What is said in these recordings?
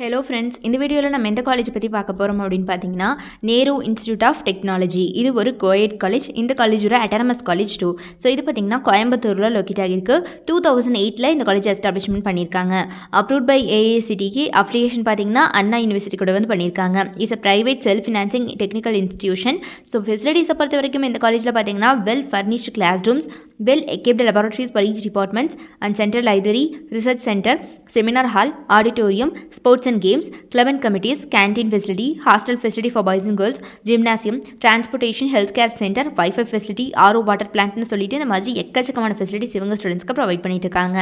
Hello friends இந்த வீடியோவில் நம்ம எந்த காலேஜ் பற்றி பார்க்க போகிறோம் அப்படின்னு பார்த்தீங்கன்னா நேரு இன்ஸ்டியூட் ஆஃப் டெக்னாலஜி இது ஒரு கோயட் காலேஜ் இந்த காலேஜோட அட்டானமஸ் காலேஜ் டூ ஸோ இது பார்த்திங்கன்னா கோயம்புத்தூரில் லொக்கேட் ஆகிருக்கு டூ தௌசண்ட் எயிட்டில் இந்த காலேஜ் எஸ்டாப்ளிஷ்மெண்ட் பண்ணியிருக்காங்க. அப்ரூவ்ட் பை ஏஏசிடிக்கு அப்ளிகேஷன் பார்த்தீங்கன்னா அண்ணா யூனிவர்சிட்டி கூட வந்து பண்ணியிருக்காங்க. Is a private self financing technical institution so ஃபெசிலிட்டிஸை பொறுத்த வரைக்கும் இந்த காலேஜில் பார்த்தீங்கன்னா well furnished class rooms well equipped laboratories each departments and central library research centre seminar hall auditorium sports sports and games, club and committees, canteen facility, hostel facility for boys and girls, gymnasium, transportation, healthcare center, Wi-Fi facility, RO water plantனு சொல்லிட்டு இந்த மாதிரி எக்கச்சக்கமான facilities இவங்க ஸ்டூடெண்ட்ஸ்க்கு provide பண்ணிட்டு இருக்காங்க.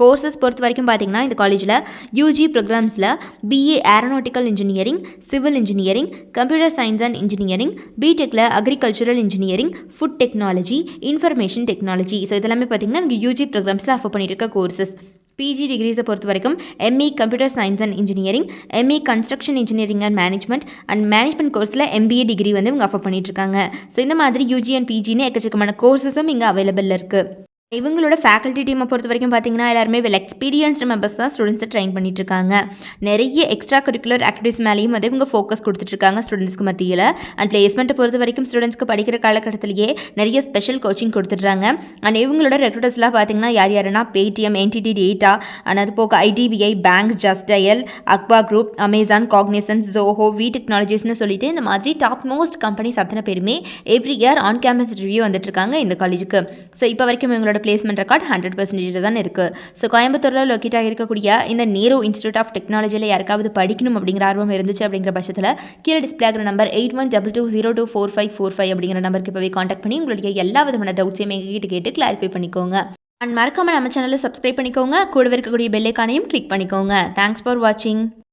Courses பொறுத்த வரைக்கும் பார்த்தீங்கன்னா இந்த காலேஜில் UG ப்ரோக்ராம்ஸில் BA aeronautical engineering civil engineering computer science and engineering பிடெக்கில் agricultural engineering food technology information technology so இதெல்லாமே பார்த்தீங்கன்னா இங்கே யூஜி ப்ரோக்ராம்ஸில் ஆஃபர் பண்ணிட்டு இருக்க கோர்சஸ் பிஜி டிகிரிஸை பொறுத்த வரைக்கும் ME computer science and engineering ME construction engineering and management and management கோர்ஸில் MBA degree வந்து இவங்க ஆஃபர் பண்ணிட்டு இருக்காங்க. ஸோ இந்த மாதிரி யூஜி அண்ட் பிஜின்னு எக்கச்சக்கமான கோர்சஸும் இங்கே அவைலபிள் இருக்குது இவங்களோட ஃபேக்கல்ட்டி டீமை பொறுத்த வரைக்கும் பார்த்தீங்கன்னா எல்லாருமே வெல் எக்ஸ்பீரியன்ஸ்டு மெம்பர்ஸ் தான் ஸ்டூடெண்ட்ஸை ட்ரெயின் பண்ணிட்டு இருக்காங்க நிறைய எக்ஸ்ட்ரா கரிக்குலர் ஆக்டிவிட்டிஸ் மேலேயும் வந்து இவங்க ஃபோக்கஸ் கொடுத்துட்ருக்காங்க ஸ்டூடெண்ட்ஸ்க்கு மத்தியில். அண்ட் பிளேஸ்மெண்ட்டை பொறுத்த வரைக்கும் ஸ்டூடெண்ட்ஸ்க்கு படிக்கிற காலகட்டத்திலேயே நிறைய ஸ்பெஷல் கோச்சிங் கொடுத்துட்றாங்க. அண்ட் இவங்களோட ரெக்ரூட்டர்ஸ்லாம் பார்த்தீங்கன்னா யார் யாருன்னா பேடிஎம் என்டிடி டேட்டா அண்ட் அது போக IDBI bank Justdial Aqaba group Amazon Cognizant Zoho V டெக்னாலஜிஸ்னு சொல்லிட்டு இந்த மாதிரி டாப் மோஸ்ட் கம்பெனிஸ் அத்தனை பேருமே every year on campus review வந்துட்டு இருக்காங்க இந்த காலேஜுக்கு ஸோ இப்போ வரைக்கும் இவங்களோட பிளேஸ்மெண்ட் ரெக்கார்ட் ஹண்ட்ரட் பர்சன்டேஜில் தான் இருக்குது ஸோ கோயம்புத்தூரில் லொக்கேட் ஆகிருக்கக்கூடிய இந்த நேரு இன்ஸ்டியூட் ஆஃப் டெக்னாலஜியில் யாருக்காவது படிக்கணும் அப்படிங்கிற ஆர்வம் இருந்துச்சு அப்படிங்கிற பட்சத்தில் கீழே டிஸ்பிளே ஆகிற number eight one double two zero two four five four five அப்படிங்கிற நம்பருக்கு இப்போவே காண்டாக்ட் பண்ணி உங்களுடைய எல்லா விதமான டவுட்ஸையும் எங்ககிட்ட கேட்டு கிளாரிஃபை பண்ணிக்கோங்க. அண்ட் மறக்காமல் நம்ம சேனலை சப்ஸ்கிரைப் பண்ணிக்கோங்க. கூடவே இருக்கக்கூடிய பெல்லைக்கானையும் கிளிக் பண்ணிக்கோங்க. தேங்க்ஸ் ஃபார் வாட்சிங்